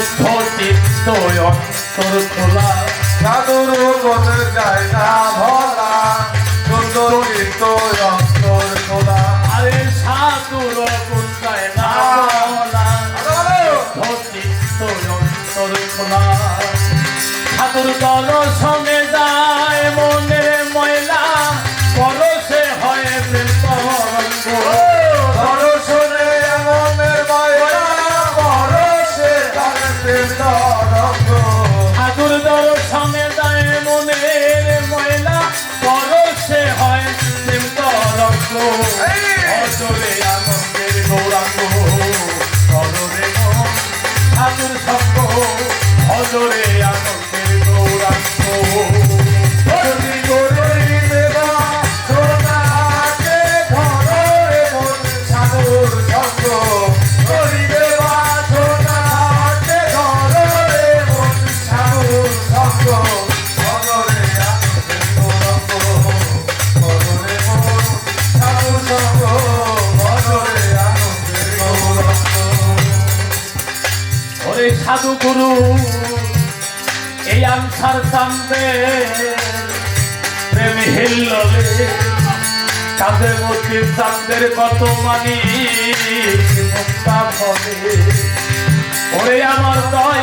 দুঃখ চিত্ত অন্তর খোলা। সাধুর মনে যায় না ভোলা, সুন্দর খোলা। আরে সাধুর মন ভোলা খোলা। সাধুর সঙ্গে যায় মনে অচলে আনন্দের গৌরাঙ্গ সদরে ঠাকুর সঙ্গ অজরে আনন্দের গৌরাঙ্গ করে সাধু গুরু, এই আনসার সামনে প্রেম হিল্ললে তাদের মধ্যে চান্দের কত মানি মুক্তা হবে ওরে আমার দয়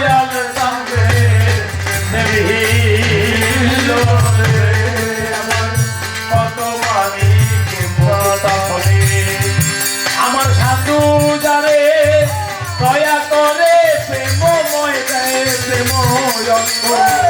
Thank.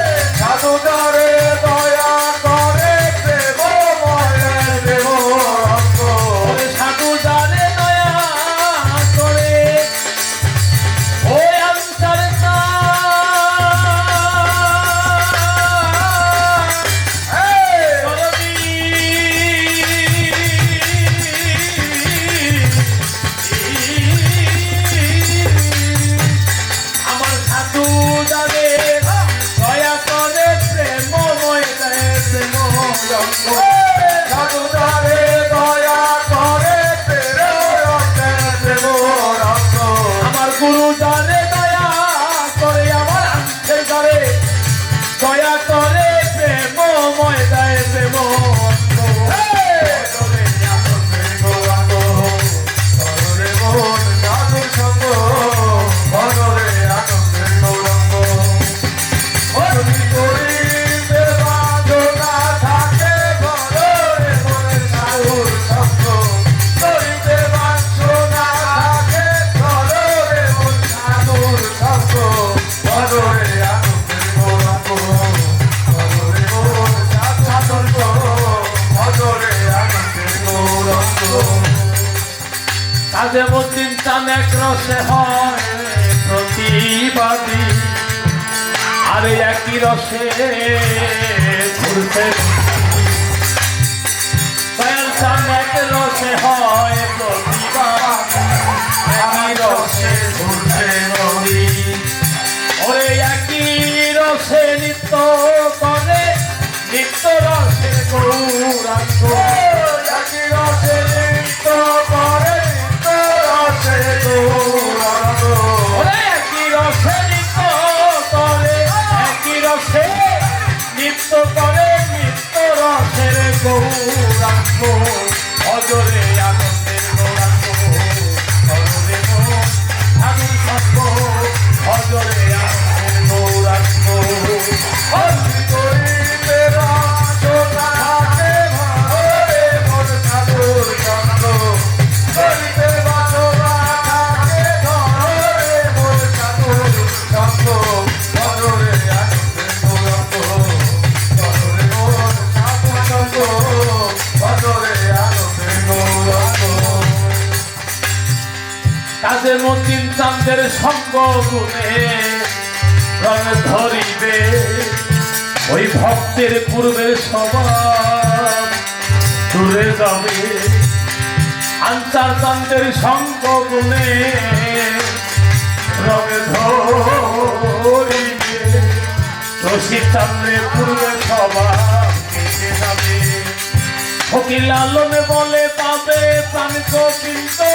আমার গুরু এক রসে হয় প্রতিবাদী। আর একই রসে ঘুরতে এক রসে হয় প্রতিবাদী। একই রসে ঘুরতে নদী ওরে একই রসে নিত্য করে, নিত্য রসে গৌরাঙ্গ। জোরে আগুন কাজে মতিন চান্দের সঙ্গ গুণে রং ধরিবে। ওই ভক্তের পূর্বে সবার দূরে যাবে। আনসার চান্দের সঙ্গ গুণে রং ধরিবে। রশি চান্দের পূর্বে সবার যাবে। ফকির লালনে বলে পাবে প্রাণ কিন্তু